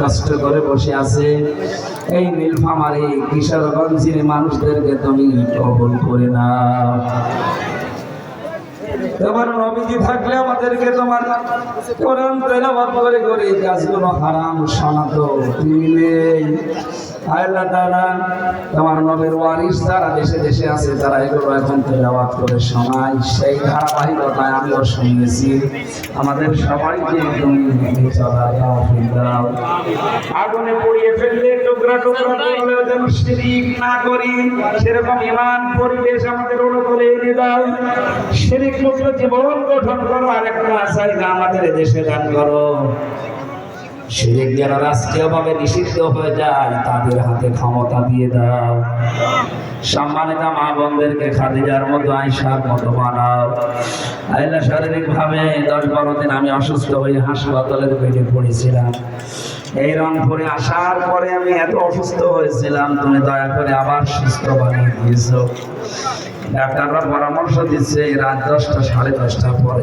কষ্ট করে বসে আছে। এই নীলফামারি কিশোরগঞ্জের মানুষদেরকে তুমি কবল করে না তোমার নবীজি থাকলে আমাদেরকে তোমার কোরআন তেলাবাদ করে করে, কাজগুলো হারাম সনাত তুমি নেই। আল্লাহ তাআলা, তোমার নবীর ওয়ারিস যারা দেশে দেশে আছে, তারা এগুলো এখন তেলাওয়াত করে শোনায় সেই ধারাবাহিকতায় আমিও শুনিয়েছি। আমাদের সবাইকে তুমি আগুনে পুড়িয়ে ফেললে টুকরা টুকরা করলেও যেন শিরিক না করি, সেরকম ইমান, পরিবেশ আমাদের অনুকূলে এনে দাও। শিরিক মুক্ত জীবন গঠন করো, আরেকটা চাহিদা আমাদের দেশে দান করো। শিরিক যেন রাষ্ট্রীয়ভাবে নিষিদ্ধ হয়ে যায়, তাদের হাতে ক্ষমতা দিয়ে দাও। সম্মানিত মা বোনদেরকে খাদিজার মতো আয়সার মতো বানাও। আইলা দশ বারো দিন আমি অসুস্থ হয়ে হাসপাতালের বেডে পড়েছিলাম। এই রংপুরে আসার পরে আমি এত অসুস্থ হয়েছিলাম, তুমি দয়া করে আবার সুস্থ বানিয়ে দিয়েছ। ডাক্তাররা পরামর্শ দিচ্ছে, রাত দশটা সাড়ে দশটার পরে।